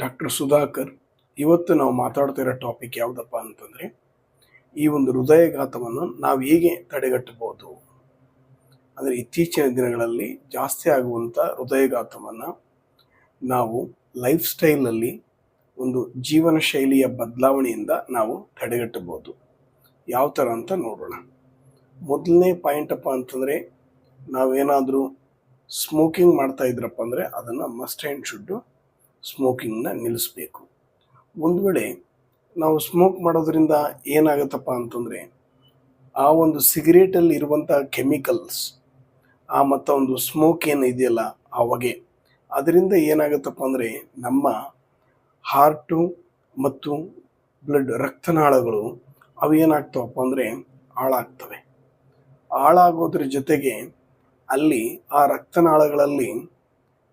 Doctor Sudhakar, ಇವತ್ತು ನಾವು ಮಾತಾಡ್ತಿರೋ topic ಯಾವುದಪ್ಪ ಅಂತಂದರೆ, ಈ ಒಂದು ಹೃದಯಘಾತವನ್ನು ನಾವು ಹೇಗೆ ತಡೆಗಟ್ಟಬಹುದು? ಅಂದರೆ ಇತ್ತೀಚಿನ ದಿನಗಳಲ್ಲಿ ಜಾಸ್ತಿ ಆಗುವಂಥ ಹೃದಯಘಾತವನ್ನು ನಾವು ಲೈಫ್ ಸ್ಟೈಲಲ್ಲಿ ಒಂದು ಜೀವನ ಶೈಲಿಯ ಬದಲಾವಣೆಯಿಂದ ನಾವು ತಡೆಗಟ್ಟಬಹುದು. ಯಾವ ಥರ ಅಂತ ನೋಡೋಣ. ಮೊದಲನೇ ಪಾಯಿಂಟ್ ಅಪ್ಪ ಅಂತಂದರೆ, ನಾವೇನಾದರೂ ಸ್ಮೋಕಿಂಗ್ ಮಾಡ್ತಾ ಇದ್ರಪ್ಪ ಅಂದರೆ, ಅದನ್ನು ಮಸ್ಟ್ ಆ್ಯಂಡ್ ಶುಡ್ಡು ಸ್ಮೋಕಿಂಗ್ನ ನಿಲ್ಲಿಸಬೇಕು. ಒಂದು ವೇಳೆ ನಾವು ಸ್ಮೋಕ್ ಮಾಡೋದ್ರಿಂದ ಏನಾಗುತ್ತಪ್ಪ ಅಂತಂದರೆ, ಆ ಒಂದು ಸಿಗರೇಟಲ್ಲಿ ಇರುವಂಥ ಕೆಮಿಕಲ್ಸ್, ಆ ಮತ್ತು ಒಂದು ಸ್ಮೋಕ್ ಏನಿದೆಯಲ್ಲ ಆ ಹೊಗೆ, ಅದರಿಂದ ಏನಾಗುತ್ತಪ್ಪ ಅಂದರೆ ನಮ್ಮ ಹಾರ್ಟು ಮತ್ತು ಬ್ಲಡ್ ರಕ್ತನಾಳಗಳು ಅವು ಏನಾಗ್ತವಪ್ಪ ಅಂದರೆ ಹಾಳಾಗ್ತವೆ. ಹಾಳಾಗೋದ್ರ ಜೊತೆಗೆ ಅಲ್ಲಿ ಆ ರಕ್ತನಾಳಗಳಲ್ಲಿ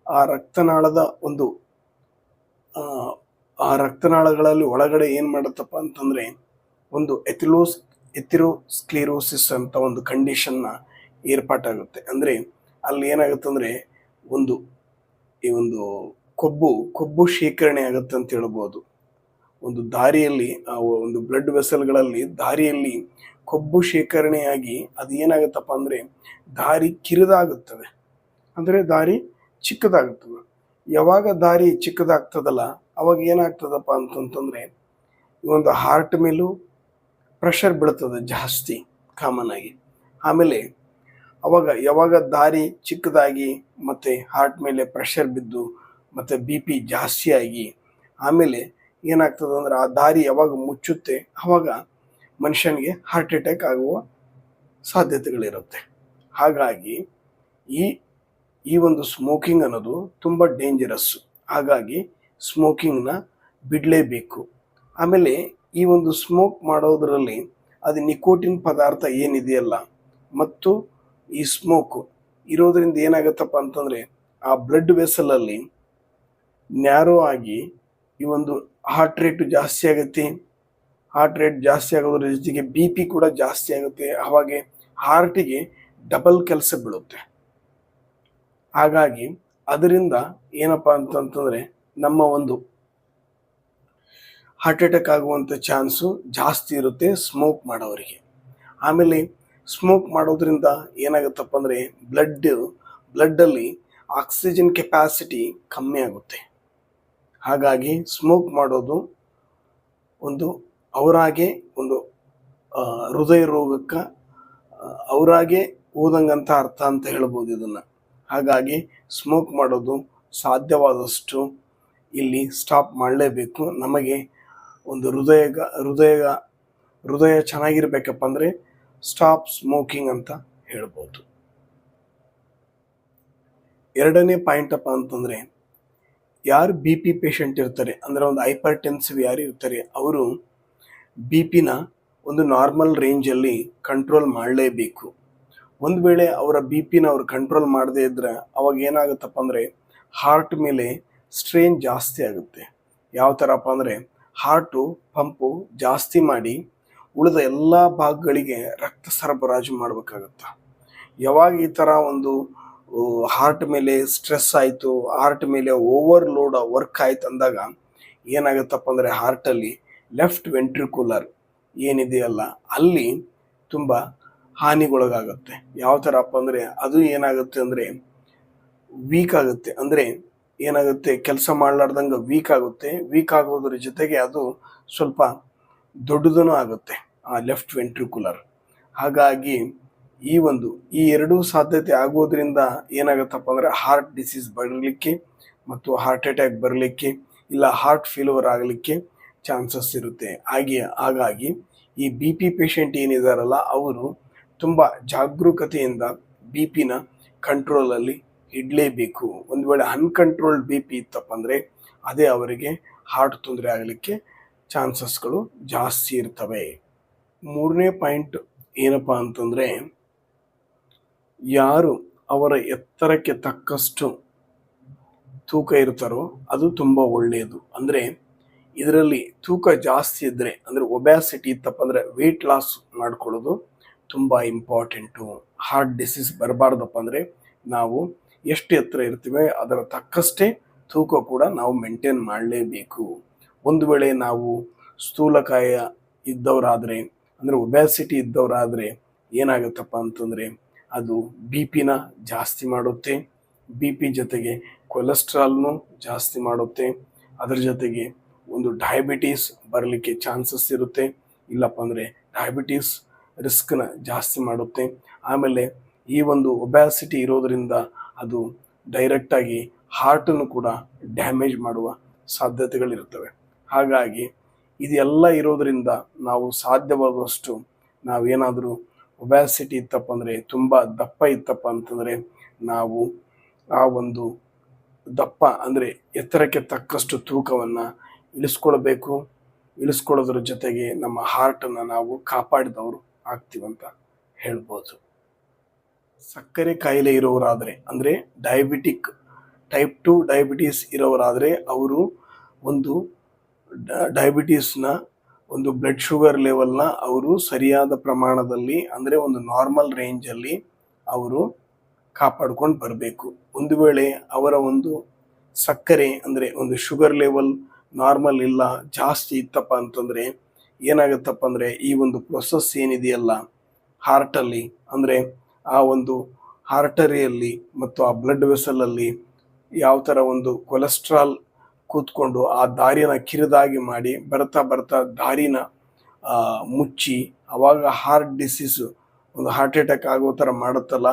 ಆ ರಕ್ತನಾಳದ ಒಂದು ಆ, ರಕ್ತನಾಳಗಳಲ್ಲಿ ಒಳಗಡೆ ಏನು ಮಾಡುತ್ತಪ್ಪ ಅಂತಂದರೆ ಒಂದು ಎಥಿಲೋಸ್ ಎಥಿರೋಸ್ಕ್ಲಿರೋಸಿಸ್ ಅಂತ ಒಂದು ಕಂಡೀಷನ್ನ ಏರ್ಪಾಟಾಗುತ್ತೆ. ಅಂದರೆ ಅಲ್ಲಿ ಏನಾಗುತ್ತೆ ಅಂದರೆ ಒಂದು ಈ ಒಂದು ಕೊಬ್ಬು ಕೊಬ್ಬು ಶೇಖರಣೆ ಆಗುತ್ತೆ ಅಂತ ಹೇಳ್ಬೋದು. ಒಂದು ದಾರಿಯಲ್ಲಿ ಆ ಒಂದು ಬ್ಲಡ್ ವೆಸಲ್ಗಳಲ್ಲಿ ದಾರಿಯಲ್ಲಿ ಕೊಬ್ಬು ಶೇಖರಣೆಯಾಗಿ ಅದು ಏನಾಗುತ್ತಪ್ಪ ಅಂದರೆ ದಾರಿ ಕಿರಿದಾಗುತ್ತದೆ ಅಂದರೆ ದಾರಿ ಚಿಕ್ಕದಾಗುತ್ತದೆ ಯಾವಾಗ ದಾರಿ ಚಿಕ್ಕದಾಗ್ತದಲ್ಲ, ಅವಾಗ ಏನಾಗ್ತದಪ್ಪ ಅಂತಂತಂದರೆ ಒಂದು ಹಾರ್ಟ್ ಮೇಲೂ ಪ್ರೆಷರ್ ಬೀಳ್ತದೆ ಜಾಸ್ತಿ ಕಾಮನ್ ಆಗಿ. ಆಮೇಲೆ ಅವಾಗ ಯಾವಾಗ ದಾರಿ ಚಿಕ್ಕದಾಗಿ ಮತ್ತು ಹಾರ್ಟ್ ಮೇಲೆ ಪ್ರೆಷರ್ ಬಿದ್ದು ಮತ್ತು ಬಿ ಪಿ ಜಾಸ್ತಿ ಆಗಿ, ಆಮೇಲೆ ಏನಾಗ್ತದೆ ಅಂದ್ರೆ ಆ ದಾರಿ ಯಾವಾಗ ಮುಚ್ಚುತ್ತೆ, ಅವಾಗ ಮನುಷ್ಯನಿಗೆ ಹಾರ್ಟ್ ಅಟ್ಯಾಕ್ ಆಗುವ ಸಾಧ್ಯತೆಗಳಿರುತ್ತೆ. ಹಾಗಾಗಿ ಈ ಈ ಒಂದು ಸ್ಮೋಕಿಂಗ್ ಅನ್ನೋದು ತುಂಬ ಡೇಂಜರಸ್ ಹಾಗಾಗಿ ಸ್ಮೋಕಿಂಗ್ನ ಬಿಡಲೇಬೇಕು. ಆಮೇಲೆ ಈ ಒಂದು ಸ್ಮೋಕ್ ಮಾಡೋದರಲ್ಲಿ ಅದು ನಿಕೋಟಿನ್ ಪದಾರ್ಥ ಏನಿದೆಯಲ್ಲ ಮತ್ತು ಈ ಸ್ಮೋಕು ಇರೋದ್ರಿಂದ ಏನಾಗುತ್ತಪ್ಪ ಅಂತಂದರೆ ಆ ಬ್ಲಡ್ ವೆಸಲಲ್ಲಿ ನ್ಯಾರೋ ಆಗಿ ಈ ಒಂದು ಹಾರ್ಟ್ ರೇಟು ಜಾಸ್ತಿ ಆಗುತ್ತೆ. ಹಾರ್ಟ್ ರೇಟ್ ಜಾಸ್ತಿ ಆಗೋದ್ರ ಜೊತೆಗೆ ಬಿ ಪಿ ಕೂಡ ಜಾಸ್ತಿ ಆಗುತ್ತೆ. ಅವಾಗೆ ಹಾರ್ಟಿಗೆ ಡಬಲ್ ಕೆಲಸ ಬೀಳುತ್ತೆ. ಹಾಗಾಗಿ ಅದರಿಂದ ಏನಪ್ಪ ಅಂತಂತಂದರೆ ನಮ್ಮ ಒಂದು ಹಾರ್ಟ್ ಅಟ್ಯಾಕ್ ಆಗುವಂಥ ಚಾನ್ಸು ಜಾಸ್ತಿ ಇರುತ್ತೆ ಸ್ಮೋಕ್ ಮಾಡೋರಿಗೆ ಆಮೇಲೆ ಸ್ಮೋಕ್ ಮಾಡೋದ್ರಿಂದ ಏನಾಗುತ್ತಪ್ಪ ಅಂದರೆ ಬ್ಲಡ್ ಬ್ಲಡ್ಡಲ್ಲಿ ಆಕ್ಸಿಜನ್ ಕೆಪಾಸಿಟಿ ಕಮ್ಮಿ ಆಗುತ್ತೆ. ಹಾಗಾಗಿ ಸ್ಮೋಕ್ ಮಾಡೋದು ಒಂದು ಅವರಾಗೆ ಒಂದು ಹೃದಯ ರೋಗಕ್ಕೆ ಅವರಾಗೆ ಓದಂಗಂತ ಅರ್ಥ ಅಂತ ಹೇಳ್ಬೋದು ಇದನ್ನು. ಹಾಗಾಗಿ ಸ್ಮೋಕ್ ಮಾಡೋದು ಸಾಧ್ಯವಾದಷ್ಟು ಇಲ್ಲಿ ಸ್ಟಾಪ್ ಮಾಡಲೇಬೇಕು. ನಮಗೆ ಒಂದು ಹೃದಯ ಹೃದಯ ಹೃದಯ ಚೆನ್ನಾಗಿರ್ಬೇಕಪ್ಪ ಅಂದರೆ ಸ್ಟಾಪ್ ಸ್ಮೋಕಿಂಗ್ ಅಂತ ಹೇಳ್ಬೋದು. ಎರಡನೇ ಪಾಯಿಂಟ್ ಅಪ್ಪ ಅಂತಂದರೆ ಯಾರು ಬಿ ಪಿ ಪೇಷಂಟ್ ಇರ್ತಾರೆ, ಅಂದರೆ ಒಂದು ಹೈಪರ್ ಟೆನ್ಸಿವ್ ಯಾರು ಇರ್ತಾರೆ, ಅವರು ಬಿ ಪಿನ ಒಂದು ನಾರ್ಮಲ್ ರೇಂಜಲ್ಲಿ ಕಂಟ್ರೋಲ್ ಮಾಡಲೇಬೇಕು. ಒಂದು ವೇಳೆ ಅವರ ಬಿ ಪಿನ ಅವ್ರು ಕಂಟ್ರೋಲ್ ಮಾಡದೇ ಇದ್ದರೆ ಅವಾಗ ಏನಾಗುತ್ತಪ್ಪ ಅಂದರೆ ಹಾರ್ಟ್ ಮೇಲೆ ಸ್ಟ್ರೇನ್ ಜಾಸ್ತಿ ಆಗುತ್ತೆ. ಯಾವ ಥರಪ್ಪ ಅಂದರೆ ಹಾರ್ಟು ಪಂಪು ಜಾಸ್ತಿ ಮಾಡಿ ಉಳಿದ ಎಲ್ಲ ಭಾಗಗಳಿಗೆ ರಕ್ತ ಸರಬರಾಜು ಮಾಡಬೇಕಾಗತ್ತೆ. ಯಾವಾಗ ಈ ಥರ ಒಂದು ಹಾರ್ಟ್ ಮೇಲೆ ಸ್ಟ್ರೆಸ್ ಆಯಿತು ಹಾರ್ಟ್ ಮೇಲೆ ಓವರ್ ಲೋಡ್ ವರ್ಕ್ ಆಯ್ತು ಅಂದಾಗ ಏನಾಗುತ್ತಪ್ಪ ಅಂದರೆ ಹಾರ್ಟಲ್ಲಿ ಲೆಫ್ಟ್ ವೆಂಟ್ರಿಕ್ಯುಲರ್ ಏನಿದೆಯಲ್ಲ, ಅಲ್ಲಿ ತುಂಬ ಹಾನಿಗೊಳಗಾಗುತ್ತೆ. ಯಾವ ಥರಪ್ಪ ಅಂದರೆ ಅದು ಏನಾಗುತ್ತೆ ಅಂದರೆ ವೀಕ್ ಆಗುತ್ತೆ. ಅಂದರೆ ಏನಾಗುತ್ತೆ? ಕೆಲಸ ಮಾಡಲಾರ್ದಂಗೆ ವೀಕ್ ಆಗುತ್ತೆ. ವೀಕ್ ಆಗೋದ್ರ ಜೊತೆಗೆ ಅದು ಸ್ವಲ್ಪ ದೊಡ್ಡದೂ ಆಗುತ್ತೆ, ಆ ಲೆಫ್ಟ್ ವೆಂಟ್ರಿಕ್ಯುಲರ್ ಹಾಗಾಗಿ ಈ ಒಂದು, ಈ ಎರಡೂ ಸಾಧ್ಯತೆ ಆಗೋದ್ರಿಂದ ಏನಾಗುತ್ತಪ್ಪ ಅಂದರೆ ಹಾರ್ಟ್ ಡಿಸೀಸ್ ಬರಲಿಕ್ಕೆ ಮತ್ತು ಹಾರ್ಟ್ ಅಟ್ಯಾಕ್ ಬರಲಿಕ್ಕೆ ಇಲ್ಲ ಹಾರ್ಟ್ ಫೇಲ್ಯೂರ್ ಆಗಲಿಕ್ಕೆ ಚಾನ್ಸಸ್ ಇರುತ್ತೆ. ಹಾಗೆ, ಹಾಗಾಗಿ ಈ ಬಿ ಪಿ ಪೇಷಂಟ್ ಏನಿದಾರಲ್ಲ, ಅವರು ತುಂಬ ಜಾಗರೂಕತೆಯಿಂದ ಬಿ ಪಿನ ಕಂಟ್ರೋಲಲ್ಲಿ ಇಡಲೇಬೇಕು. ಒಂದು ವೇಳೆ ಅನ್ಕಂಟ್ರೋಲ್ಡ್ ಬಿ ಪಿ ಇತ್ತಪ್ಪ ಅಂದರೆ ಅದೇ ಅವರಿಗೆ ಹಾರ್ಟ್ ತೊಂದರೆ ಆಗಲಿಕ್ಕೆ ಚಾನ್ಸಸ್ಗಳು ಜಾಸ್ತಿ ಇರ್ತವೆ. ಮೂರನೇ ಪಾಯಿಂಟ್ ಏನಪ್ಪ ಅಂತಂದರೆ ಯಾರು ಅವರ ಎತ್ತರಕ್ಕೆ ತಕ್ಕಷ್ಟು ತೂಕ ಇರ್ತಾರೋ ಅದು ತುಂಬ ಒಳ್ಳೆಯದು. ಅಂದರೆ ಇದರಲ್ಲಿ ತೂಕ ಜಾಸ್ತಿ ಇದ್ದರೆ ಅಂದರೆ ಒಬ್ಯಾಸಿಟಿ ಇತ್ತಪ್ಪ ಅಂದರೆ ವೆಯ್ಟ್ ಲಾಸ್ ಮಾಡ್ಕೊಳ್ಳೋದು ತುಂಬ ಇಂಪಾರ್ಟೆಂಟು ಹಾರ್ಟ್ ಡಿಸೀಸ್ ಬರಬಾರ್ದಪ್ಪ ಅಂದರೆ ನಾವು ಎಷ್ಟು ಎತ್ತರ ಇರ್ತೀವಿ ಅದರ ತಕ್ಕಷ್ಟೇ ತೂಕ ಕೂಡ ನಾವು ಮೇಂಟೈನ್ ಮಾಡಲೇಬೇಕು. ಒಂದು ವೇಳೆ ನಾವು ಸ್ಥೂಲಕಾಯ ಇದ್ದವರಾದರೆ, ಅಂದರೆ ಒಬ್ಯಾಸಿಟಿ ಇದ್ದವರಾದರೆ ಏನಾಗುತ್ತಪ್ಪ ಅಂತಂದರೆ ಅದು ಬಿ ಪಿನ ಜಾಸ್ತಿ ಮಾಡುತ್ತೆ ಬಿ ಪಿ ಜೊತೆಗೆ ಕೊಲೆಸ್ಟ್ರಾಲ್ನು ಜಾಸ್ತಿ ಮಾಡುತ್ತೆ, ಅದರ ಜೊತೆಗೆ ಒಂದು ಡಯಾಬಿಟೀಸ್ ಬರಲಿಕ್ಕೆ ಚಾನ್ಸಸ್ ಇರುತ್ತೆ. ಇಲ್ಲಪ್ಪ ಅಂದರೆ ಡಯಾಬಿಟೀಸ್ ರಿಸ್ಕ್ನ ಜಾಸ್ತಿ ಮಾಡುತ್ತೆ. ಆಮೇಲೆ ಈ ಒಂದು ಒಬ್ಯಾಸಿಟಿ ಇರೋದರಿಂದ ಅದು ಡೈರೆಕ್ಟಾಗಿ ಹಾರ್ಟನ್ನು ಕೂಡ ಡ್ಯಾಮೇಜ್ ಮಾಡುವ ಸಾಧ್ಯತೆಗಳಿರುತ್ತವೆ. ಹಾಗಾಗಿ ಇದೆಲ್ಲ ಇರೋದರಿಂದ ನಾವು ಸಾಧ್ಯವಾದಷ್ಟು ನಾವೇನಾದರೂ ಒಬ್ಯಾಸಿಟಿ ಇತ್ತಪ್ಪ ಅಂದರೆ ತುಂಬ ದಪ್ಪ ಇತ್ತಪ್ಪ ಅಂತಂದರೆ ನಾವು ಆ ಒಂದು ದಪ್ಪ ಅಂದರೆ ಎತ್ತರಕ್ಕೆ ತಕ್ಕಷ್ಟು ತೂಕವನ್ನು ಇಳಿಸ್ಕೊಳ್ಬೇಕು. ಇಳಿಸ್ಕೊಳ್ಳೋದ್ರ ಜೊತೆಗೆ ನಮ್ಮ ಹಾರ್ಟನ್ನು ನಾವು ಕಾಪಾಡಿದವರು ಆಗ್ತೀವಂತ ಹೇಳ್ಬೋದು. ಸಕ್ಕರೆ ಕಾಯಿಲೆ ಇರೋರಾದರೆ, ಅಂದರೆ ಡಯಾಬಿಟಿಕ್ ಟೈಪ್ ಟು ಡಯಾಬಿಟೀಸ್ ಇರೋರಾದರೆ ಅವರು ಒಂದು ಡಯಾಬಿಟೀಸ್ನ ಒಂದು ಬ್ಲಡ್ ಶುಗರ್ ಲೆವೆಲ್ನ ಅವರು ಸರಿಯಾದ ಪ್ರಮಾಣದಲ್ಲಿ, ಅಂದರೆ ಒಂದು ನಾರ್ಮಲ್ ರೇಂಜಲ್ಲಿ ಅವರು ಕಾಪಾಡ್ಕೊಂಡು ಬರಬೇಕು. ಒಂದು ವೇಳೆ ಅವರ ಒಂದು ಸಕ್ಕರೆ, ಅಂದರೆ ಒಂದು ಶುಗರ್ ಲೆವೆಲ್ ನಾರ್ಮಲ್ ಇಲ್ಲ, ಜಾಸ್ತಿ ಇತ್ತಪ್ಪ ಅಂತಂದರೆ ಏನಾಗುತ್ತಪ್ಪ ಅಂದರೆ ಈ ಒಂದು ಪ್ರೊಸೆಸ್ ಏನಿದೆಯಲ್ಲ? ಹಾರ್ಟಲ್ಲಿ ಅಂದರೆ ಆ ಒಂದು ಹಾರ್ಟರಿಯಲ್ಲಿ ಮತ್ತು ಆ ಬ್ಲಡ್ ವೆಸಲಲ್ಲಿ ಯಾವ ಥರ ಒಂದು ಕೊಲೆಸ್ಟ್ರಾಲ್ ಕೂತ್ಕೊಂಡು ಆ ದಾರಿನ ಕಿರಿದಾಗಿ ಮಾಡಿ, ಬರ್ತಾ ಬರ್ತಾ ದಾರಿನ ಮುಚ್ಚಿ, ಅವಾಗ ಹಾರ್ಟ್ ಡಿಸೀಸು ಒಂದು ಹಾರ್ಟ್ ಅಟ್ಯಾಕ್ ಆಗೋ ಥರ ಮಾಡುತ್ತಲ್ಲ?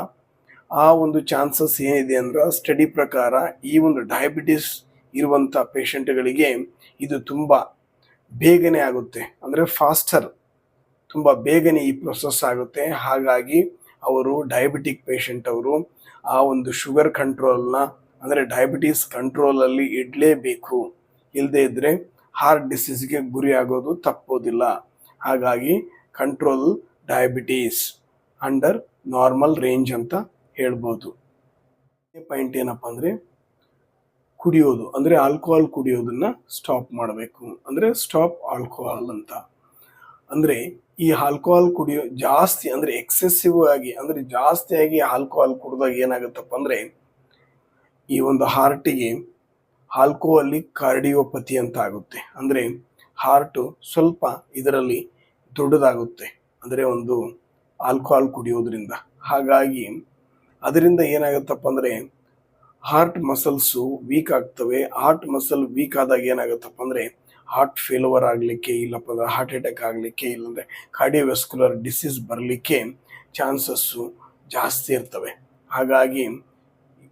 ಆ ಒಂದು ಚಾನ್ಸಸ್ ಏನಿದೆ ಅಂದ್ರೆ ಸ್ಟಡಿ ಪ್ರಕಾರ ಈ ಒಂದು ಡಯಾಬಿಟಿಸ್ ಇರುವಂಥ ಪೇಷಂಟ್ಗಳಿಗೆ ಇದು ತುಂಬ ಬೇಗನೆ ಆಗುತ್ತೆ. ಅಂದರೆ ಫಾಸ್ಟರ್ ತುಂಬ ಬೇಗನೆ ಈ ಪ್ರೊಸೆಸ್ ಆಗುತ್ತೆ. ಹಾಗಾಗಿ ಅವರು ಡಯಾಬಿಟಿಕ್ ಪೇಷಂಟ್ ಅವರು ಆ ಒಂದು ಶುಗರ್ ಕಂಟ್ರೋಲ್ನ ಅಂದರೆ ಡಯಾಬಿಟೀಸ್ ಕಂಟ್ರೋಲಲ್ಲಿ ಇಡಲೇಬೇಕು. ಇಲ್ಲದೇ ಇದ್ದರೆ ಹಾರ್ಟ್ ಡಿಸೀಸ್ಗೆ ಗುರಿ ಆಗೋದು ತಪ್ಪೋದಿಲ್ಲ. ಹಾಗಾಗಿ control diabetes under normal range ಅಂತ ಹೇಳ್ಬೋದು. ಪಾಯಿಂಟ್ ಏನಪ್ಪ ಅಂದರೆ ಕುಡಿಯೋದು, ಅಂದರೆ ಆಲ್ಕೋಹಾಲ್ ಕುಡಿಯೋದನ್ನು ಸ್ಟಾಪ್ ಮಾಡಬೇಕು. ಅಂದರೆ ಸ್ಟಾಪ್ ಆಲ್ಕೋಹಾಲ್ ಅಂತ. ಅಂದರೆ ಈ ಆಲ್ಕೋಹಾಲ್ ಕುಡಿಯೋ, ಜಾಸ್ತಿ, ಅಂದರೆ ಎಕ್ಸೆಸಿವ್ ಆಗಿ, ಅಂದರೆ ಜಾಸ್ತಿಯಾಗಿ ಆಲ್ಕೋಹಾಲ್ ಕುಡಿದಾಗ ಏನಾಗುತ್ತಪ್ಪ ಅಂದರೆ, ಈ ಒಂದು ಹಾರ್ಟಿಗೆ ಆಲ್ಕೋಹಾಲಿಕ್ ಕಾರ್ಡಿಯೋಪತಿ ಅಂತ ಆಗುತ್ತೆ. ಅಂದರೆ ಹಾರ್ಟು ಸ್ವಲ್ಪ ಇದರಲ್ಲಿ ದೊಡ್ಡದಾಗುತ್ತೆ. ಅಂದರೆ ಒಂದು ಆಲ್ಕೋಹಾಲ್ ಕುಡಿಯೋದ್ರಿಂದ. ಹಾಗಾಗಿ, ಅದರಿಂದ ಏನಾಗುತ್ತಪ್ಪ ಅಂದರೆ ಹಾರ್ಟ್ ಮಸಲ್ಸು ವೀಕ್ ಆಗ್ತವೆ. ಹಾರ್ಟ್ ಮಸಲ್ ವೀಕ್ ಆದಾಗ ಏನಾಗುತ್ತಪ್ಪ ಅಂದರೆ ಹಾರ್ಟ್ ಫೇಲ್ಯೂರ್ ಆಗಲಿಕ್ಕೆ ಇಲ್ಲಪ್ಪ ಅಂದ್ರೆ ಹಾರ್ಟ್ ಅಟ್ಯಾಕ್ ಆಗಲಿಕ್ಕೆ ಇಲ್ಲಾಂದರೆ ಕಾರ್ಡಿಯೋವೆಸ್ಕ್ಯುಲರ್ ಡಿಸೀಸ್ ಬರಲಿಕ್ಕೆ ಚಾನ್ಸಸ್ಸು ಜಾಸ್ತಿ ಇರ್ತವೆ. ಹಾಗಾಗಿ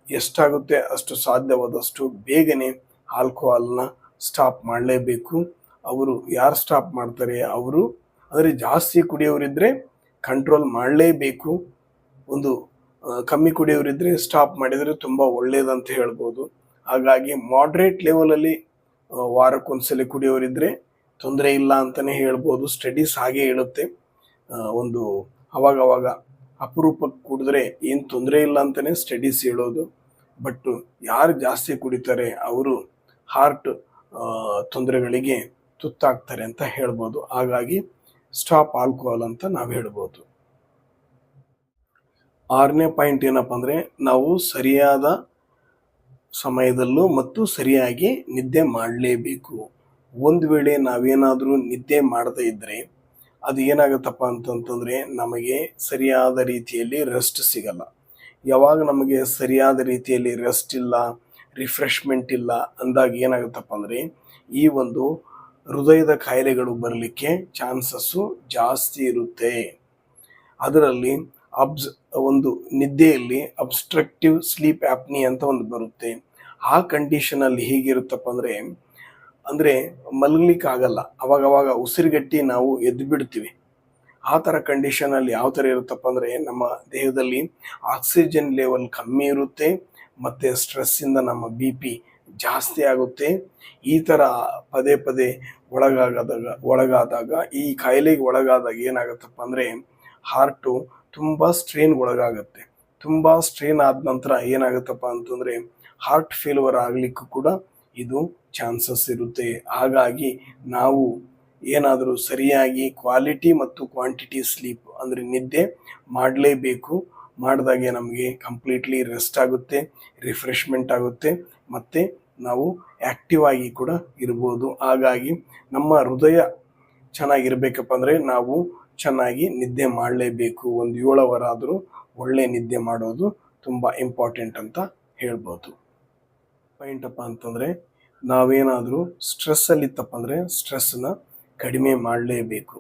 ಎಷ್ಟಾಗುತ್ತೆ ಅಷ್ಟು ಸಾಧ್ಯವಾದಷ್ಟು ಬೇಗನೆ ಆಲ್ಕೋಹಾಲ್ನ ಸ್ಟಾಪ್ ಮಾಡಲೇಬೇಕು. ಅವರು ಯಾರು ಸ್ಟಾಪ್ ಮಾಡ್ತಾರೆ? ಅವರು, ಅಂದರೆ ಜಾಸ್ತಿ ಕುಡಿಯೋರಿದ್ದರೆ ಕಂಟ್ರೋಲ್ ಮಾಡಲೇಬೇಕು. ಒಂದು ಕಮ್ಮಿ ಕುಡಿಯೋರಿದ್ರೆ ಸ್ಟಾಪ್ ಮಾಡಿದರೆ ತುಂಬ ಒಳ್ಳೆಯದಂತ ಹೇಳ್ಬೋದು. ಹಾಗಾಗಿ ಮಾಡ್ರೇಟ್ ಲೆವೆಲಲ್ಲಿ ವಾರಕ್ಕೊಂದ್ಸಲಿ ಕುಡಿಯೋರಿದ್ರೆ ತೊಂದರೆ ಇಲ್ಲ ಅಂತಲೇ ಹೇಳ್ಬೋದು. ಸ್ಟಡೀಸ್ ಹಾಗೆ ಹೇಳುತ್ತೆ. ಒಂದು ಅವಾಗವಾಗ ಅಪರೂಪಕ್ಕೆ ಕುಡಿದ್ರೆ ಏನು ತೊಂದರೆ ಇಲ್ಲ ಅಂತಲೇ ಸ್ಟಡೀಸ್ ಹೇಳೋದು. ಬಟ್ ಯಾರು ಜಾಸ್ತಿ ಕುಡಿತಾರೆ ಅವರು ಹಾರ್ಟ್ ತೊಂದರೆಗಳಿಗೆ ತುತ್ತಾಗ್ತಾರೆ ಅಂತ ಹೇಳ್ಬೋದು. ಹಾಗಾಗಿ ಸ್ಟಾಪ್ ಆಲ್ಕೋಹಾಲ್ ಅಂತ ನಾವು ಹೇಳ್ಬೋದು. ಆರನೇ ಪಾಯಿಂಟ್ ಏನಪ್ಪ ಅಂದರೆ ನಾವು ಸರಿಯಾದ ಸಮಯದಲ್ಲೂ ಮತ್ತು ಸರಿಯಾಗಿ ನಿದ್ದೆ ಮಾಡಲೇಬೇಕು. ಒಂದು ವೇಳೆ ನಾವೇನಾದರೂ ನಿದ್ದೆ ಮಾಡದೇ ಇದ್ದರೆ ಅದು ಏನಾಗುತ್ತಪ್ಪ ಅಂತಂತಂದರೆ ನಮಗೆ ಸರಿಯಾದ ರೀತಿಯಲ್ಲಿ ರೆಸ್ಟ್ ಸಿಗಲ್ಲ. ಯಾವಾಗ ನಮಗೆ ಸರಿಯಾದ ರೀತಿಯಲ್ಲಿ ರೆಸ್ಟ್ ಇಲ್ಲ ರಿಫ್ರೆಶ್ಮೆಂಟ್ ಇಲ್ಲ ಅಂದಾಗ ಏನಾಗುತ್ತಪ್ಪ ಅಂದರೆ ಈ ಒಂದು ಹೃದಯದ ಕಾಯಿಲೆಗಳು ಬರಲಿಕ್ಕೆ ಚಾನ್ಸಸ್ಸು ಜಾಸ್ತಿ ಇರುತ್ತೆ. ಅದರಲ್ಲಿ ಅಬ್ಸ್ ಒಂದು ನಿದ್ದೆಯಲ್ಲಿ ಅಬ್ಸ್ಟ್ರಕ್ಟಿವ್ ಸ್ಲೀಪ್ ಆ್ಯಪ್ನಿ ಅಂತ ಒಂದು ಬರುತ್ತೆ. ಆ ಕಂಡೀಷನಲ್ಲಿ ಹೇಗಿರುತ್ತಪ್ಪ ಅಂದರೆ ಅಂದರೆ ಮಲಗ್ಲಿಕ್ಕೆ ಆಗಲ್ಲ. ಅವಾಗವಾಗ ಉಸಿರುಗಟ್ಟಿ ನಾವು ಎದ್ದು ಬಿಡ್ತೀವಿ. ಆ ಥರ ಕಂಡೀಷನಲ್ಲಿ ಯಾವ ಥರ ಇರುತ್ತಪ್ಪ ಅಂದರೆ, ನಮ್ಮ ದೇಹದಲ್ಲಿ ಆಕ್ಸಿಜನ್ ಲೆವೆಲ್ ಕಮ್ಮಿ ಇರುತ್ತೆ, ಮತ್ತು ಸ್ಟ್ರೆಸ್ಸಿಂದ ನಮ್ಮ ಬಿ ಪಿ ಜಾಸ್ತಿ ಆಗುತ್ತೆ. ಈ ಥರ ಪದೇ ಪದೇ ಒಳಗಾಗದಾಗ, ಒಳಗಾದಾಗ, ಈ ಕಾಯಿಲೆಗೆ ಒಳಗಾದಾಗ ಏನಾಗುತ್ತಪ್ಪ ಅಂದರೆ ಹಾರ್ಟು ತುಂಬ ಸ್ಟ್ರೈನ್ ಒಳಗಾಗುತ್ತೆ. ತುಂಬ ಸ್ಟ್ರೈನ್ ಆದ ನಂತರ ಏನಾಗುತ್ತಪ್ಪ ಅಂತಂದರೆ ಹಾರ್ಟ್ ಫೇಲ್ಯೂರ್ ಆಗಲಿಕ್ಕೂ ಕೂಡ ಇದು ಚಾನ್ಸಸ್ ಇರುತ್ತೆ. ಹಾಗಾಗಿ ನಾವು ಏನಾದರೂ ಸರಿಯಾಗಿ ಕ್ವಾಲಿಟಿ ಮತ್ತು ಕ್ವಾಂಟಿಟಿ ಸ್ಲೀಪ್ ಅಂದರೆ ನಿದ್ದೆ ಮಾಡಲೇಬೇಕು. ಮಾಡಿದಾಗೆ ನಮಗೆ ಕಂಪ್ಲೀಟ್ಲಿ ರೆಸ್ಟ್ ಆಗುತ್ತೆ ರಿಫ್ರೆಶ್ಮೆಂಟ್ ಆಗುತ್ತೆ, ಮತ್ತು ನಾವು ಆ್ಯಕ್ಟಿವ್ ಆಗಿ ಕೂಡ ಇರ್ಬೋದು. ಹಾಗಾಗಿ ನಮ್ಮ ಹೃದಯ ಚೆನ್ನಾಗಿರ್ಬೇಕಪ್ಪ ಅಂದರೆ ನಾವು ಚೆನ್ನಾಗಿ ನಿದ್ದೆ ಮಾಡಲೇಬೇಕು. ಒಂದು ಏಳು ಅವರ್ ಒಳ್ಳೆ ನಿದ್ದೆ ಮಾಡೋದು ತುಂಬ ಇಂಪಾರ್ಟೆಂಟ್ ಅಂತ ಹೇಳ್ಬೋದು. ಪಾಯಿಂಟಪ್ಪ ಅಂತಂದರೆ, ನಾವೇನಾದರೂ ಸ್ಟ್ರೆಸ್ಸಲ್ಲಿತ್ತಪ್ಪ ಅಂದರೆ ಸ್ಟ್ರೆಸ್ಸನ್ನ ಕಡಿಮೆ ಮಾಡಲೇಬೇಕು.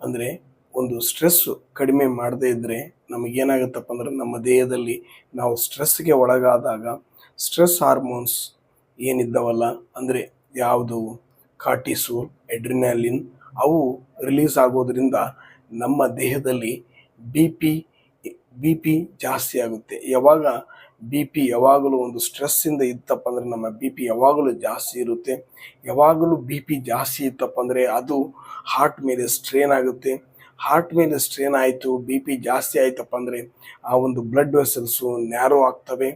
ಅಂದರೆ ಒಂದು ಸ್ಟ್ರೆಸ್ಸು ಕಡಿಮೆ ಮಾಡದೇ ಇದ್ದರೆ ನಮಗೇನಾಗುತ್ತಪ್ಪ ಅಂದ್ರೆ ನಮ್ಮ ದೇಹದಲ್ಲಿ ನಾವು ಸ್ಟ್ರೆಸ್ಗೆ ಒಳಗಾದಾಗ ಸ್ಟ್ರೆಸ್ ಹಾರ್ಮೋನ್ಸ್ ಏನಿದ್ದಾವಲ್ಲ, ಅಂದರೆ ಯಾವುದು? ಕಾರ್ಟಿಸೋಲ್ ಎಡ್ರಿನಾಲಿನ್ ಅವು ರಿಲೀಸ್ ಆಗೋದರಿಂದ ನಮ್ಮ ದೇಹದಲ್ಲಿ ಬಿ ಪಿ ಬಿ ಪಿ ಜಾಸ್ತಿ ಆಗುತ್ತೆ. ಯಾವಾಗ ಬಿ ಪಿ ಯಾವಾಗಲೂ ಒಂದು ಸ್ಟ್ರೆಸ್ಸಿಂದ ಇತ್ತಪ್ಪ ಅಂದರೆ ನಮ್ಮ ಬಿ ಪಿ ಯಾವಾಗಲೂ ಜಾಸ್ತಿ ಇರುತ್ತೆ. ಯಾವಾಗಲೂ ಬಿ ಪಿ ಜಾಸ್ತಿ ಇತ್ತಪ್ಪ ಅಂದರೆ ಅದು ಹಾರ್ಟ್ ಮೇಲೆ ಸ್ಟ್ರೇನ್ ಆಗುತ್ತೆ. ಹಾರ್ಟ್ ಮೇಲೆ ಸ್ಟ್ರೇನ್ ಆಯಿತು ಬಿ ಪಿ ಜಾಸ್ತಿ ಆಯ್ತಪ್ಪ ಅಂದರೆ ಆ ಒಂದು ಬ್ಲಡ್ ವೆಸಲ್ಸು ನ್ಯಾರೋ ಆಗ್ತವೆ.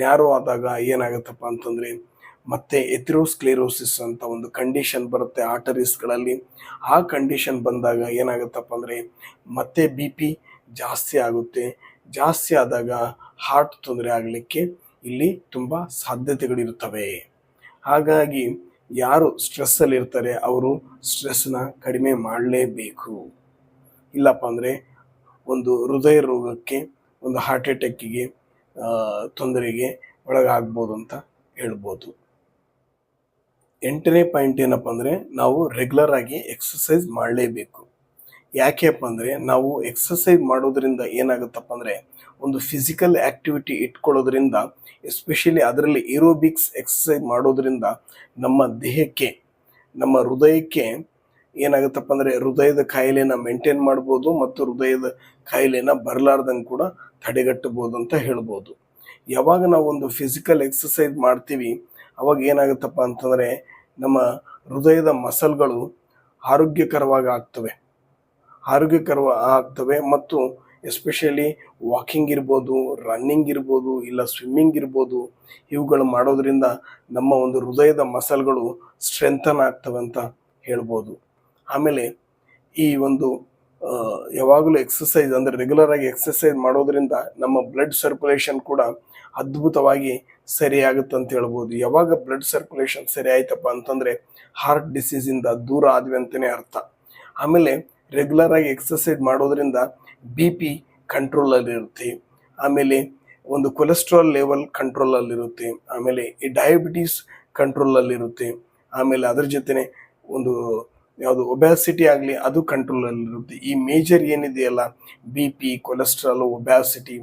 ನ್ಯಾರೋ ಆದಾಗ ಏನಾಗುತ್ತಪ್ಪ ಅಂತಂದರೆ ಮತ್ತೆ ಎಥಿರೋಸ್ಕ್ಲೇರೋಸಿಸ್ ಅಂತ ಒಂದು ಕಂಡೀಷನ್ ಬರುತ್ತೆ ಆರ್ಟರೀಸ್ಗಳಲ್ಲಿ ಆ ಕಂಡೀಷನ್ ಬಂದಾಗ ಏನಾಗುತ್ತಪ್ಪ ಅಂದರೆ ಮತ್ತೆ ಬಿ ಪಿ ಜಾಸ್ತಿ ಆಗುತ್ತೆ. ಜಾಸ್ತಿ ಆದಾಗ ಹಾರ್ಟ್ ತೊಂದರೆ ಆಗಲಿಕ್ಕೆ ಇಲ್ಲಿ ತುಂಬ ಸಾಧ್ಯತೆಗಳಿರುತ್ತವೆ. ಹಾಗಾಗಿ ಯಾರು ಸ್ಟ್ರೆಸ್ಸಲ್ಲಿ ಇರ್ತಾರೆ ಅವರು ಸ್ಟ್ರೆಸ್ನ ಕಡಿಮೆ ಮಾಡಲೇಬೇಕು. ಇಲ್ಲಪ್ಪ ಅಂದರೆ ಒಂದು ಹೃದಯ ರೋಗಕ್ಕೆ, ಒಂದು ಹಾರ್ಟ್ ಅಟ್ಯಾಕಿಗೆ ತೊಂದರೆಗೆ ಒಳಗಾಗ್ಬೋದು ಅಂತ ಹೇಳ್ಬೋದು. ಎಂಟನೇ ಪಾಯಿಂಟ್ ಏನಪ್ಪ ಅಂದರೆ ನಾವು ರೆಗ್ಯುಲರ್ ಆಗಿ ಎಕ್ಸಸೈಸ್ ಮಾಡಲೇಬೇಕು. ಯಾಕೆಪ್ಪ ಅಂದರೆ ನಾವು ಎಕ್ಸಸೈಸ್ ಮಾಡೋದ್ರಿಂದ ಏನಾಗುತ್ತಪ್ಪ ಅಂದರೆ ಒಂದು ಫಿಸಿಕಲ್ ಆ್ಯಕ್ಟಿವಿಟಿ ಇಟ್ಕೊಳ್ಳೋದ್ರಿಂದ ಎಸ್ಪೆಷಲಿ ಅದರಲ್ಲಿ ಏರೋಬಿಕ್ಸ್ ಎಕ್ಸಸೈಸ್ ಮಾಡೋದ್ರಿಂದ ನಮ್ಮ ದೇಹಕ್ಕೆ, ನಮ್ಮ ಹೃದಯಕ್ಕೆ ಏನಾಗುತ್ತಪ್ಪ ಅಂದರೆ ಹೃದಯದ ಕಾಯಿಲೆನ ಮೇಂಟೈನ್ ಮಾಡ್ಬೋದು ಮತ್ತು ಹೃದಯದ ಕಾಯಿಲೆನ ಬರಲಾರ್ದಂಗೆ ಕೂಡ ತಡೆಗಟ್ಟಬೋದು ಅಂತ ಹೇಳ್ಬೋದು. ಯಾವಾಗ ನಾವು ಒಂದು ಫಿಸಿಕಲ್ ಎಕ್ಸಸೈಸ್ ಮಾಡ್ತೀವಿ, ಅವಾಗ ಏನಾಗುತ್ತಪ್ಪ ಅಂತಂದರೆ ನಮ್ಮ ಹೃದಯದ ಮಸಲ್ಗಳು ಆರೋಗ್ಯಕರವಾಗಿ ಆಗ್ತವೆ. ಆರೋಗ್ಯಕರ ಆಗ್ತವೆ ಮತ್ತು ಎಸ್ಪೆಷಲಿ ವಾಕಿಂಗ್ ಇರ್ಬೋದು, ರನ್ನಿಂಗ್ ಇರ್ಬೋದು, ಇಲ್ಲ ಸ್ವಿಮ್ಮಿಂಗ್ ಇರ್ಬೋದು, ಇವುಗಳು ಮಾಡೋದ್ರಿಂದ ನಮ್ಮ ಒಂದು ಹೃದಯದ ಮಸಲ್ಗಳು ಸ್ಟ್ರೆಂಥನ್ ಆಗ್ತವೆ ಅಂತ ಹೇಳ್ಬೋದು. ಆಮೇಲೆ ಈ ಒಂದು ಯಾವಾಗಲೂ ಎಕ್ಸಸೈಸ್ ಅಂದರೆ ರೆಗ್ಯುಲರ್ ಆಗಿ ಎಕ್ಸಸೈಸ್ ಮಾಡೋದರಿಂದ ನಮ್ಮ ಬ್ಲಡ್ ಸರ್ಕ್ಯುಲೇಷನ್ ಕೂಡ ಅದ್ಭುತವಾಗಿ ಸರಿಯಾಗುತ್ತೆ ಅಂತ ಹೇಳ್ಬೋದು. ಯಾವಾಗ ಬ್ಲಡ್ ಸರ್ಕ್ಯುಲೇಷನ್ ಸರಿ ಆಯ್ತಪ್ಪ ಅಂತಂದರೆ ಹಾರ್ಟ್ ಡಿಸೀಸಿಂದ ದೂರ ಆದ್ವಿ ಅಂತಲೇ ಅರ್ಥ. ಆಮೇಲೆ ರೆಗ್ಯುಲರ್ ಆಗಿ ಎಕ್ಸಸೈಸ್ ಮಾಡೋದ್ರಿಂದ ಬಿ ಪಿ ಕಂಟ್ರೋಲಲ್ಲಿರುತ್ತೆ ಆಮೇಲೆ ಒಂದು ಕೊಲೆಸ್ಟ್ರಾಲ್ ಲೆವೆಲ್ ಕಂಟ್ರೋಲಲ್ಲಿರುತ್ತೆ ಆಮೇಲೆ ಈ ಡಯಾಬಿಟೀಸ್ ಕಂಟ್ರೋಲಲ್ಲಿರುತ್ತೆ ಆಮೇಲೆ ಅದ್ರ ಜೊತೆನೆ ಒಂದು ಯಾವುದು ಒಬ್ಯಾಸಿಟಿ ಆಗಲಿ ಅದು ಕಂಟ್ರೋಲಲ್ಲಿರುತ್ತೆ ಈ ಮೇಜರ್ ಏನಿದೆಯಲ್ಲ ಬಿ ಪಿ ಕೊಲೆಸ್ಟ್ರಾಲು ಒಬ್ಯಾಸಿಟಿ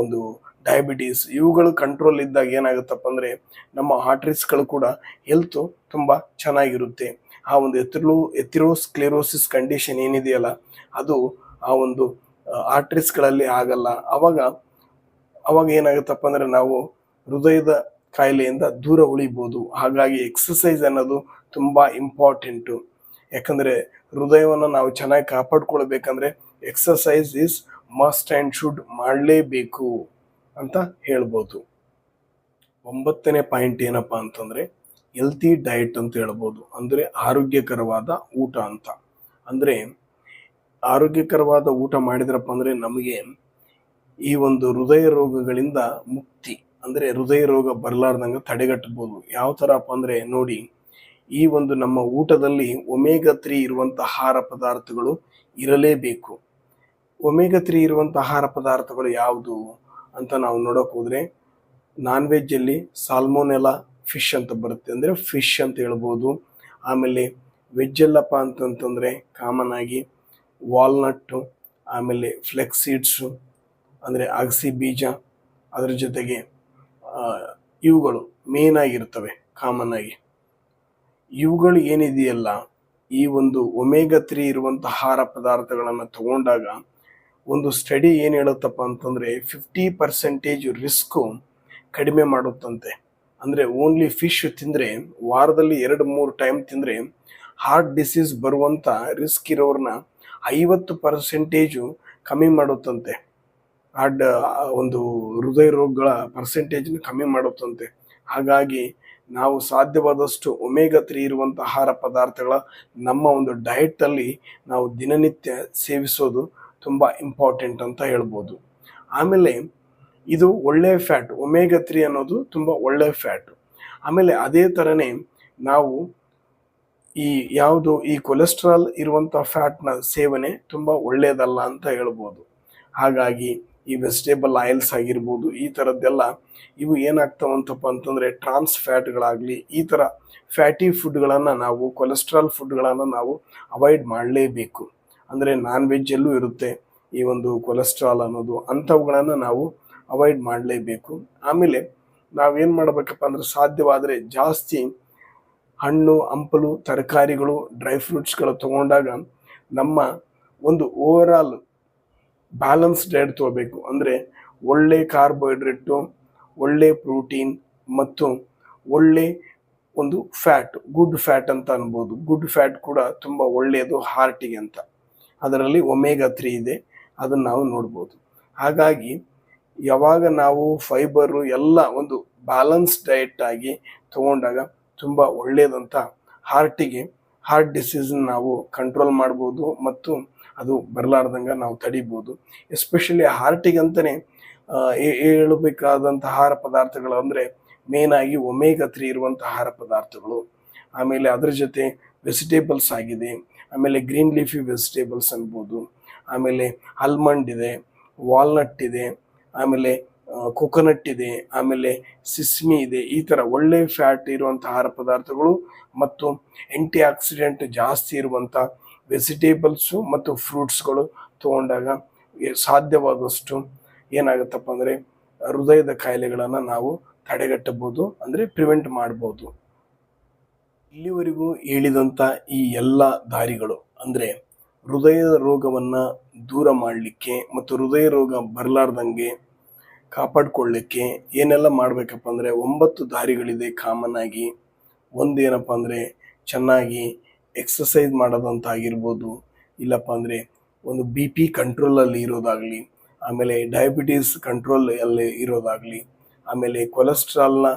ಒಂದು ಡಯಾಬಿಟೀಸ್ ಇವುಗಳು ಕಂಟ್ರೋಲ್ ಇದ್ದಾಗ ಏನಾಗುತ್ತಪ್ಪ ಅಂದರೆ ನಮ್ಮ ಆರ್ಟ್ರೀಸ್ಗಳು ಕೂಡ ಹೆಲ್ತು ತುಂಬ ಚೆನ್ನಾಗಿರುತ್ತೆ. ಆ ಒಂದು ಎತ್ತಿರೋ ಎಥಿರೋಸ್ಕ್ಲೆರೋಸಿಸ್ ಕಂಡೀಷನ್ ಏನಿದೆಯಲ್ಲ, ಅದು ಆ ಒಂದು ಆರ್ಟ್ರೀಸ್ಗಳಲ್ಲಿ ಆಗಲ್ಲ. ಅವಾಗ ಅವಾಗ ಏನಾಗುತ್ತಪ್ಪ ಅಂದರೆ ನಾವು ಹೃದಯದ ಕಾಯಿಲೆಯಿಂದ ದೂರ ಉಳಿಬೋದು. ಹಾಗಾಗಿ ಎಕ್ಸಸೈಸ್ ಅನ್ನೋದು ತುಂಬ ಇಂಪಾರ್ಟೆಂಟು ಯಾಕಂದರೆ ಹೃದಯವನ್ನು ನಾವು ಚೆನ್ನಾಗಿ ಕಾಪಾಡ್ಕೊಳ್ಬೇಕಂದ್ರೆ exercise is must and should ಮಾಡಲೇಬೇಕು. ಅಂತ ಹೇಳ್ಬೋದು. ಒಂಬತ್ತನೇ ಪಾಯಿಂಟ್ ಏನಪ್ಪ ಅಂತಂದರೆ ಹೆಲ್ತಿ ಡಯಟ್ ಅಂತ ಹೇಳ್ಬೋದು. ಅಂದರೆ ಆರೋಗ್ಯಕರವಾದ ಊಟ ಅಂತ. ಅಂದರೆ ಆರೋಗ್ಯಕರವಾದ ಊಟ ಮಾಡಿದ್ರಪ್ಪ ಅಂದರೆ ನಮಗೆ ಈ ಒಂದು ಹೃದಯ ರೋಗಗಳಿಂದ ಮುಕ್ತಿ, ಅಂದರೆ ಹೃದಯ ರೋಗ ಬರಲಾರ್ದಂಗೆ ತಡೆಗಟ್ಟಬಹುದು ಯಾವ ಥರಪ್ಪ ಅಂದರೆ ನೋಡಿ, ಈ ಒಂದು ನಮ್ಮ ಊಟದಲ್ಲಿ ಒಮೇಗ ತ್ರೀ ಇರುವಂಥ ಆಹಾರ ಪದಾರ್ಥಗಳು ಇರಲೇಬೇಕು. ಒಮೇಗ ತ್ರೀ ಇರುವಂಥ ಆಹಾರ ಪದಾರ್ಥಗಳು ಯಾವುದು? ಅಂತ ನಾವು ನೋಡೋಕೆ ಹೋದರೆ ನಾನ್ ವೆಜ್ಜಲ್ಲಿ ಸಾಲ್ಮೋನೆಲ್ಲ ಫಿಶ್ ಅಂತ ಬರುತ್ತೆ. ಅಂದರೆ ಫಿಶ್ ಅಂತ ಹೇಳ್ಬೋದು. ಆಮೇಲೆ ವೆಜ್ಜಲ್ಲಪ್ಪ ಅಂತಂತಂದರೆ ಕಾಮನ್ ಆಗಿ ವಾಲ್ನಟ್ಟು ಆಮೇಲೆ ಫ್ಲೆಕ್ಸ್ ಸೀಡ್ಸು ಅಂದರೆ ಅಗಸಿ ಬೀಜ, ಅದರ ಜೊತೆಗೆ ಇವುಗಳು ಮೇನ್ ಆಗಿರ್ತವೆ ಕಾಮನ್ ಆಗಿ. ಇವುಗಳು ಏನಿದೆಯಲ್ಲ, ಈ ಒಂದು ಒಮೇಗ ತ್ರೀ ಇರುವಂಥ ಆಹಾರ ಪದಾರ್ಥಗಳನ್ನು ತಗೊಂಡಾಗ ಒಂದು ಸ್ಟಡಿ ಏನು ಹೇಳುತ್ತಪ್ಪ ಅಂತಂದರೆ ಫಿಫ್ಟಿ ಪರ್ಸೆಂಟೇಜ್ ರಿಸ್ಕು ಕಡಿಮೆ ಮಾಡುತ್ತಂತೆ. ಅಂದರೆ ಓನ್ಲಿ ಫಿಶ್ ತಿಂದರೆ ವಾರದಲ್ಲಿ ಎರಡು, ಮೂರು ಟೈಮ್ ತಿಂದರೆ ಹಾರ್ಟ್ ಡಿಸೀಸ್ ಬರುವಂಥ ರಿಸ್ಕ್ ಇರೋರನ್ನ ಐವತ್ತು ಪರ್ಸೆಂಟೇಜು ಕಮ್ಮಿ ಮಾಡುತ್ತಂತೆ. ಹಾರ್ಡ್ ಒಂದು ಹೃದಯ ರೋಗಗಳ ಪರ್ಸೆಂಟೇಜ್ನ ಕಮ್ಮಿ ಮಾಡುತ್ತಂತೆ. ಹಾಗಾಗಿ ನಾವು ಸಾಧ್ಯವಾದಷ್ಟು ಒಮೇಗ ತ್ರೀ ಇರುವಂಥ ಆಹಾರ ಪದಾರ್ಥಗಳ ನಮ್ಮ ಒಂದು ಡಯಟಲ್ಲಿ ನಾವು ದಿನನಿತ್ಯ ಸೇವಿಸೋದು ತುಂಬ ಇಂಪಾರ್ಟೆಂಟ್ ಅಂತ ಹೇಳ್ಬೋದು. ಆಮೇಲೆ ಇದು ಒಳ್ಳೆಯ ಫ್ಯಾಟ್ ಒಮೇಗ ತ್ರೀ ಅನ್ನೋದು ತುಂಬ ಒಳ್ಳೆಯ ಫ್ಯಾಟ್ ಆಮೇಲೆ ಅದೇ ಥರನೇ ನಾವು ಈ ಯಾವುದು ಈ ಕೊಲೆಸ್ಟ್ರಾಲ್ ಇರುವಂಥ ಫ್ಯಾಟ್ನ ಸೇವನೆ ತುಂಬ ಒಳ್ಳೆಯದಲ್ಲ ಅಂತ ಹೇಳ್ಬೋದು. ಹಾಗಾಗಿ ಈ ವೆಜಿಟೇಬಲ್ ಆಯಿಲ್ಸ್ ಆಗಿರ್ಬೋದು, ಈ ಥರದ್ದೆಲ್ಲ ಇವು ಏನಾಗ್ತಾವಂತಪ್ಪ ಅಂತಂದರೆ ಟ್ರಾನ್ಸ್ ಫ್ಯಾಟ್ಗಳಾಗಲಿ ಈ ಥರ ಫ್ಯಾಟಿ ಫುಡ್ಗಳನ್ನು ನಾವು ಕೊಲೆಸ್ಟ್ರಾಲ್ ಫುಡ್ಗಳನ್ನು ನಾವು ಅವಾಯ್ಡ್ ಮಾಡಲೇಬೇಕು. ಅಂದರೆ ನಾನ್ ವೆಜ್ಜಲ್ಲೂ ಇರುತ್ತೆ ಈ ಒಂದು ಕೊಲೆಸ್ಟ್ರಾಲ್ ಅನ್ನೋದು ಅಂಥವುಗಳನ್ನು ನಾವು ಅವಾಯ್ಡ್ ಮಾಡಲೇಬೇಕು. ಆಮೇಲೆ ನಾವೇನು ಮಾಡಬೇಕಪ್ಪ ಅಂದರೆ ಸಾಧ್ಯವಾದರೆ ಜಾಸ್ತಿ ಹಣ್ಣು, ಹಂಪಲು, ತರಕಾರಿಗಳು ಡ್ರೈ ಫ್ರೂಟ್ಸ್ಗಳು ತಗೊಂಡಾಗ ನಮ್ಮ ಒಂದು ಓವರ್ ಆಲ್ ಬ್ಯಾಲೆನ್ಸ್ ಡಯಟ್ ತಗೋಬೇಕು. ಅಂದರೆ ಒಳ್ಳೆ ಕಾರ್ಬೋಹೈಡ್ರೇಟು ಒಳ್ಳೆ ಪ್ರೋಟೀನ್ ಮತ್ತು ಒಳ್ಳೆ ಒಂದು ಫ್ಯಾಟ್ ಗುಡ್ ಫ್ಯಾಟ್ ಅಂತ ಅನ್ಬೋದು. ಗುಡ್ ಫ್ಯಾಟ್ ಕೂಡ ತುಂಬ ಒಳ್ಳೆಯದು ಹಾರ್ಟಿಗೆ ಅಂತ. ಅದರಲ್ಲಿ ಒಮೇಗಾ ತ್ರೀ ಇದೆ, ಅದನ್ನು ನಾವು ನೋಡ್ಬೋದು. ಹಾಗಾಗಿ ಯಾವಾಗ ನಾವು ಫೈಬರು ಎಲ್ಲ ಒಂದು ಬ್ಯಾಲೆನ್ಸ್ ಡಯಟ್ ಆಗಿ ತಗೊಂಡಾಗ ತುಂಬ ಒಳ್ಳೆಯದಂತ ಹಾರ್ಟಿಗೆ ಹಾರ್ಟ್ ಡಿಸೀಸ್ನ ನಾವು ಕಂಟ್ರೋಲ್ ಮಾಡ್ಬೋದು ಮತ್ತು ಅದು ಬರಲಾರ್ದಂಗೆ ನಾವು ತಡಿಬೋದು. ಎಸ್ಪೆಷಲಿ ಹಾರ್ಟಿಗಂತಲೇ ಹೇಳಬೇಕಾದಂಥ ಆಹಾರ ಪದಾರ್ಥಗಳು ಅಂದರೆ ಮೇನಾಗಿ ಒಮೇಗ ತ್ರೀ ಇರುವಂಥ ಆಹಾರ ಪದಾರ್ಥಗಳು. ಆಮೇಲೆ ಅದರ ಜೊತೆ ವೆಜಿಟೇಬಲ್ಸ್ ಆಗಿದೆ. ಆಮೇಲೆ ಗ್ರೀನ್ ಲೀಫಿ ವೆಜಿಟೇಬಲ್ಸ್ ಅನ್ಬೋದು, ಆಮೇಲೆ ಆಲ್ಮಂಡ್ ಇದೆ, ವಾಲ್ನಟ್ ಇದೆ, ಆಮೇಲೆ ಕೊಕೊನಟ್ ಇದೆ, ಆಮೇಲೆ ಸಿಸ್ಮಿ ಇದೆ, ಈ ಥರ ಒಳ್ಳೆ ಫ್ಯಾಟ್ ಇರುವಂಥ ಆಹಾರ ಪದಾರ್ಥಗಳು ಮತ್ತು ಆ್ಯಂಟಿ ಆಕ್ಸಿಡೆಂಟ್ ಜಾಸ್ತಿ ಇರುವಂಥ ವೆಜಿಟೇಬಲ್ಸು ಮತ್ತು ಫ್ರೂಟ್ಸ್ಗಳು ತೊಗೊಂಡಾಗ ಸಾಧ್ಯವಾದಷ್ಟು ಏನಾಗುತ್ತಪ್ಪ ಅಂದರೆ ಹೃದಯದ ಕಾಯಿಲೆಗಳನ್ನು ನಾವು ತಡೆಗಟ್ಟಬಹುದು, ಅಂದರೆ ಪ್ರಿವೆಂಟ್ ಮಾಡ್ಬೋದು. ಇಲ್ಲಿವರೆಗೂ ಹೇಳಿದಂಥ ಈ ಎಲ್ಲ ದಾರಿಗಳು ಅಂದರೆ ಹೃದಯದ ರೋಗವನ್ನು ದೂರ ಮಾಡಲಿಕ್ಕೆ ಮತ್ತು ಹೃದಯ ರೋಗ ಬರಲಾರ್ದಂಗೆ ಕಾಪಾಡಿಕೊಳ್ಳಿಕ್ಕೆ ಏನೆಲ್ಲ ಮಾಡಬೇಕಪ್ಪ ಅಂದರೆ ಒಂಬತ್ತು ದಾರಿಗಳಿದೆ ಕಾಮನ್ ಆಗಿ. ಒಂದೇನಪ್ಪ ಅಂದರೆ ಚೆನ್ನಾಗಿ ಎಕ್ಸಸೈಸ್ ಮಾಡೋದಂತಾಗಿರ್ಬೋದು. ಇಲ್ಲಪ್ಪ ಅಂದರೆ ಒಂದು ಬಿ ಪಿ ಕಂಟ್ರೋಲಲ್ಲಿ ಇರೋದಾಗಲಿ, ಆಮೇಲೆ ಡಯಾಬಿಟೀಸ್ ಕಂಟ್ರೋಲ್ ಅಲ್ಲಿ ಇರೋದಾಗಲಿ, ಆಮೇಲೆ ಕೊಲೆಸ್ಟ್ರಾಲ್ನ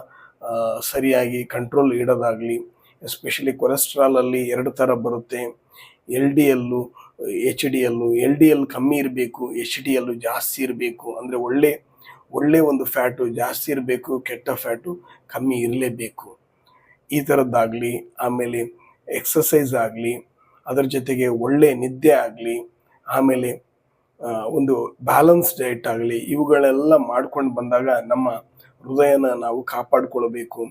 ಸರಿಯಾಗಿ ಕಂಟ್ರೋಲ್ ಇಡೋದಾಗಲಿ ಎಸ್ಪೆಷಲಿ ಕೊಲೆಸ್ಟ್ರಾಲಲ್ಲಿ ಎರಡು ಥರ ಬರುತ್ತೆ. L D L H D L L D L ಕಮ್ಮಿ ಇರಬೇಕು ಎಚ್ ಡಿ ಎಲ್ಲು ಜಾಸ್ತಿ ಇರಬೇಕು. ಅಂದರೆ ಒಳ್ಳೆ ಒಳ್ಳೆ ಒಂದು ಫ್ಯಾಟು ಜಾಸ್ತಿ ಇರಬೇಕು, ಕೆಟ್ಟ ಫ್ಯಾಟು ಕಮ್ಮಿ ಇರಲೇಬೇಕು. ಈ ಥರದ್ದಾಗಲಿ, ಆಮೇಲೆ ಎಕ್ಸಸೈಸ್ ಆಗಲಿ, ಅದರ ಜೊತೆಗೆ ಒಳ್ಳೆ ನಿದ್ದೆ ಆಗಲಿ, ಆಮೇಲೆ ಒಂದು ಬ್ಯಾಲೆನ್ಸ್ ಡಯಟ್ ಆಗಲಿ, ಇವುಗಳೆಲ್ಲ ಮಾಡ್ಕೊಂಡು ಬಂದಾಗ ನಮ್ಮ ಹೃದಯನ ನಾವು ಕಾಪಾಡ್ಕೊಳ್ಬೇಕು.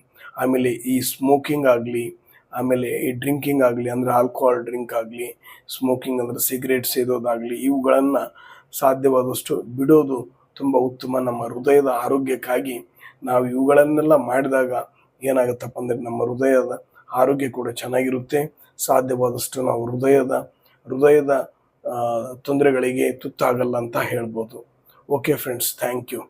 ಆಮೇಲೆ ಈ ಸ್ಮೋಕಿಂಗ್ ಆಗಲಿ, ಆಮೇಲೆ ಈ ಡ್ರಿಂಕಿಂಗ್ ಆಗಲಿ, ಅಂದರೆ ಆಲ್ಕೋಹಾಲ್ ಡ್ರಿಂಕ್ ಆಗಲಿ ಸ್ಮೋಕಿಂಗ್ ಅಂದರೆ ಸಿಗರೇಟ್ ಸೇದೋದಾಗಲಿ, ಇವುಗಳನ್ನು ಸಾಧ್ಯವಾದಷ್ಟು ಬಿಡೋದು ತುಂಬ ಉತ್ತಮ. ನಮ್ಮ ಹೃದಯದ ಆರೋಗ್ಯಕ್ಕಾಗಿ ನಾವು ಇವುಗಳನ್ನೆಲ್ಲ ಮಾಡಿದಾಗ ಏನಾಗುತ್ತಪ್ಪ ಅಂದರೆ ನಮ್ಮ ಹೃದಯದ ಆರೋಗ್ಯ ಕೂಡ ಚೆನ್ನಾಗಿರುತ್ತೆ. ಸಾಧ್ಯವಾದಷ್ಟು ನಾವು ಹೃದಯದ ಹೃದಯದ ತೊಂದರೆಗಳಿಗೆ ತುತ್ತಾಗಲ್ಲ ಅಂತ ಹೇಳ್ಬೋದು. Okay friends thank you